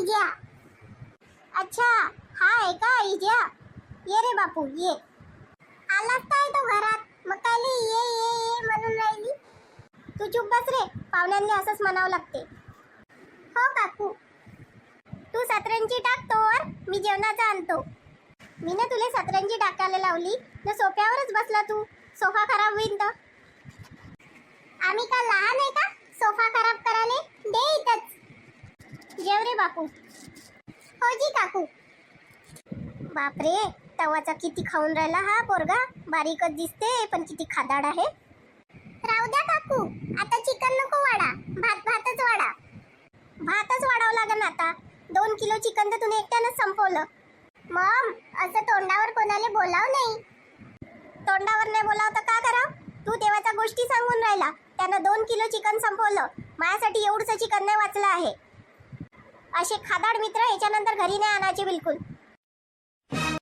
इजा अच्छा हा आहे का इजा ये रे बापू ये. आलाच काय तो घरात? मग काय ये ये ये म्हणून राहिली? तू चुप बस रे पाहुण्यांनी असंच म्हणावं लागते. हो काकू. तू सतरंजी टाक तोवर मी जेवणाचा आणतो. मी ना तुला सतरंजी टाकायला लावली ना सोफ्यावरच बसला तू. सोफा खराब होईन तर. आम्ही का लहान आहे का सोफा खराब करायला दे इथंच जेव रे बापू. हो जी काकू. बापरे तवाचा किती खाऊन राहिला हा पोरगा. बारीकच दिसते पण किती खादाड आहे. राहू द्या काकू आता चिकन नको वाढा. भात भातच वाढा. भातच वाढावं लागेल आता. दोन किलो चिकन तर तुम्ही एकट्यानंच संपवलं. मम असं तोंडावर कोणाला बोलाव नाही. तोंडावर नाही बोलाव तर का करा तू तेव्हाच्या गोष्टी सांगून राहिला. त्यानं दोन किलो चिकन संपवलं. माझ्यासाठी एवढंच चिकन नाही वाचलं आहे. असे खादाड मित्र याच्यानंतर घरी नाही आणायचे बिलकुल.